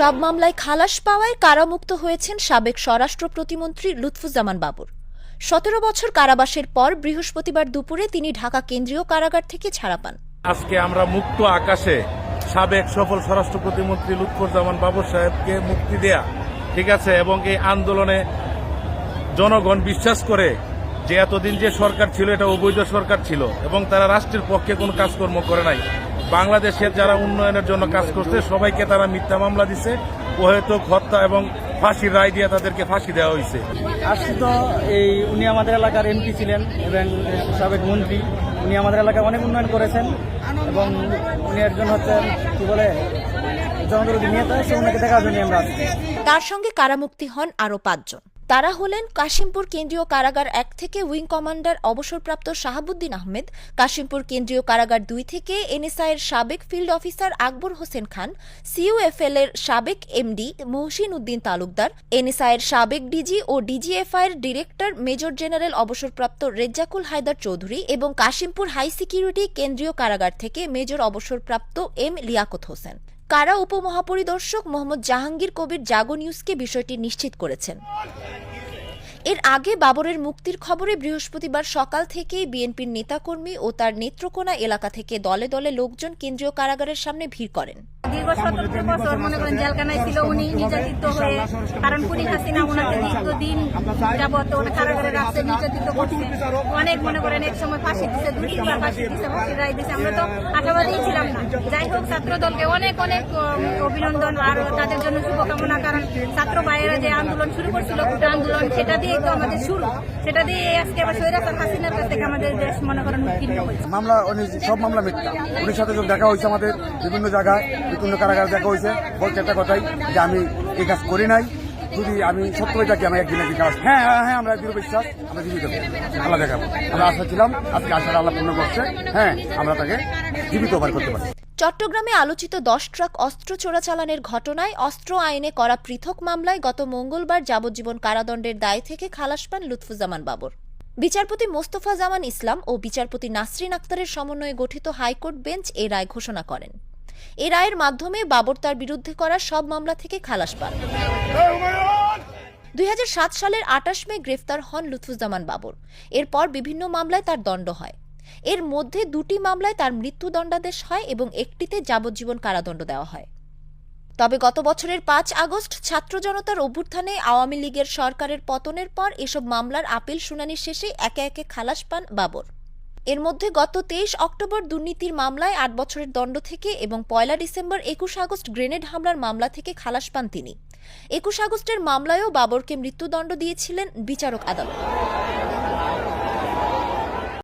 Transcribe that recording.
সব মামলায় খালাস পাওয়ায় কারামুক্ত হয়েছেন সাবেক স্বরাষ্ট্র প্রতিমন্ত্রী লুৎফুজ্জামান বাবর। সতেরো বছর কারাবাসের পর বৃহস্পতিবার দুপুরে তিনি ঢাকা কেন্দ্রীয় কারাগার থেকে ছাড়া পান। আজকে আমরা মুক্ত আকাশে সাবেক সফল স্বরাষ্ট্র প্রতিমন্ত্রী লুৎফুজ্জামান বাবর সাহেবকে মুক্তি দেয়া, ঠিক আছে, এবং এই আন্দোলনে জনগণ বিশ্বাস করে যে এতদিন যে সরকার ছিল, এটা অবৈধ সরকার ছিল, এবং তারা রাষ্ট্রের পক্ষে কোনো কাজকর্ম করে নাই। বাংলাদেশের যারা উন্নয়নের জন্য কাজ করছে সবাইকে তারা মিথ্যা মামলা দিছে। অহেতুক হত্যা এবং ফাঁসির রায় দিয়ে তাদেরকে ফাঁসি দেওয়া হয়েছে। আসছি তো এই উনি আমাদের এলাকার এমপি ছিলেন এবং সাবেক মন্ত্রী। উনি আমাদের এলাকায় অনেক উন্নয়ন করেছেন এবং উনি একজন হচ্ছেন কি বলে জনদরদি নেতা সে ওনাকে দেখার জন্য আমরা তার সঙ্গে কারামুক্তি হন আরও পাঁচজন। তারা হলেন কাশিমপুর কেন্দ্রীয় কারাগার এক থেকে উইং কমান্ডার অবসরপ্রাপ্ত শাহাবুদ্দিন আহমেদ, কাশিমপুর কেন্দ্রীয় কারাগার দুই থেকে এনএসআইয়ের সাবেক field officer Akbar Hossain Khan CUFL এর সাবেক এমডি মহসিন উদ্দিন তালুকদার, এনএসআইয়ের সাবেক ডিজি ও ডিজিএফআই এর ডিরেক্টর মেজর জেনারেল অবসরপ্রাপ্ত রেজ্জাকুল হায়দার চৌধুরী এবং কাশিমপুর হাই সিকিউরিটি কেন্দ্রীয় কারাগার থেকে মেজর অবসরপ্রাপ্ত এম লিয়াকত হোসেন। কারা উপমহাপরিদর্শক মোহাম্মদ জাহাঙ্গীর কবির জাগো নিউজকে বিষয়টি নিশ্চিত করেছেন। এর আগে বাবরের মুক্তির খবরে বৃহস্পতিবার সকাল থেকেই বিএনপির নেতাকর্মী ও তার নেত্রকোনা এলাকা থেকে দলে দলে লোকজন কেন্দ্রীয় কারাগারের সামনে ভিড় করেন। দীর্ঘ সতেরো বছর, মনে করেন জেলখানায় ছিল উনি নির্যাতিত হয়ে, কারণ পুলিশ হাসিনা ওনাকে দীর্ঘদিন যাবত ওটা কারাগারে রাখছে, নির্যাতিত করছে। অনেক মনে করেন এক সময় ফাঁসি দুই ফাঁসি ফাঁসির রায় দিছে, আমরা তো আশাবাদী ছিলাম না। যাই হোক ছাত্র দলকে অনেক অনেক অভিনন্দন আর তাদের জন্য শুভকামনা, কারণ ছাত্র ভাইয়েরা যে আন্দোলন শুরু করছিল, গোটা আন্দোলন, সেটা দিয়ে তো আমাদের শুরু। সেটা দিয়ে আজকে আবার স্বৈরাচার হাসিনার কাছ থেকে আমাদের দেশ মনে করেন উত্তীর্ণ হয়েছে। মামলা সব মামলা মিথ্যা। উনির সাথে দেখা হয়েছে আমাদের বিভিন্ন জায়গায় বিভিন্ন কারাগারে দেখা হয়েছে। বলছে একটা কথাই, যে আমি এই কাজ করি নাই। যদি আমি সত্যই থাকি, আমি একদিন একদিন কাজ হ্যাঁ হ্যাঁ হ্যাঁ আমরা দৃঢ় বিশ্বাস, আমরা জীবিত আল্লাহ দেখাবো। আমরা আশা ছিলাম, আজকে আশাটা আল্লাহ পূর্ণ করছে। হ্যাঁ আমরা তাকে জীবিত বার করতে পারি। চট্টগ্রামে আলোচিত দশ ট্রাক অস্ত্র চোরাচালানের ঘটনায় অস্ত্র আইনে করা পৃথক মামলায় গত মঙ্গলবার যাবজ্জীবন কারাদণ্ডের দায় থেকে খালাস পান লুৎফুজ্জামান বাবর। বিচারপতি মোস্তফা জামান ইসলাম ও বিচারপতি নাসরিন আক্তারের সমন্বয়ে গঠিত হাইকোর্ট বেঞ্চ এ রায় ঘোষণা করেন। এ রায়ের মাধ্যমে বাবর তার বিরুদ্ধে করা সব মামলা থেকে খালাস পান। দুই হাজার সাত সালের আটাশ মে গ্রেফতার হন লুৎফুজ্জামান বাবর। এরপর বিভিন্ন মামলায় তার দণ্ড হয়। এর মধ্যে দুটি মামলায় তার মৃত্যুদণ্ডাদেশ হয় এবং একটিতে যাবজ্জীবন কারাদণ্ড দেওয়া হয়। তবে গত বছরের পাঁচ আগস্ট ছাত্র জনতার অভ্যুত্থানে আওয়ামী লীগের সরকারের পতনের পর এসব মামলার আপিল শুনানি শেষে একে একে খালাস পান বাবর। এর মধ্যে গত তেইশ অক্টোবর দুর্নীতির মামলায় আট বছরের দণ্ড থেকে এবং পয়লা ডিসেম্বর একুশ আগস্ট গ্রেনেড হামলার মামলা থেকে খালাস পান তিনি। একুশ আগস্টের মামলায়ও বাবরকে মৃত্যুদণ্ড দিয়েছিলেন বিচারক আদালত।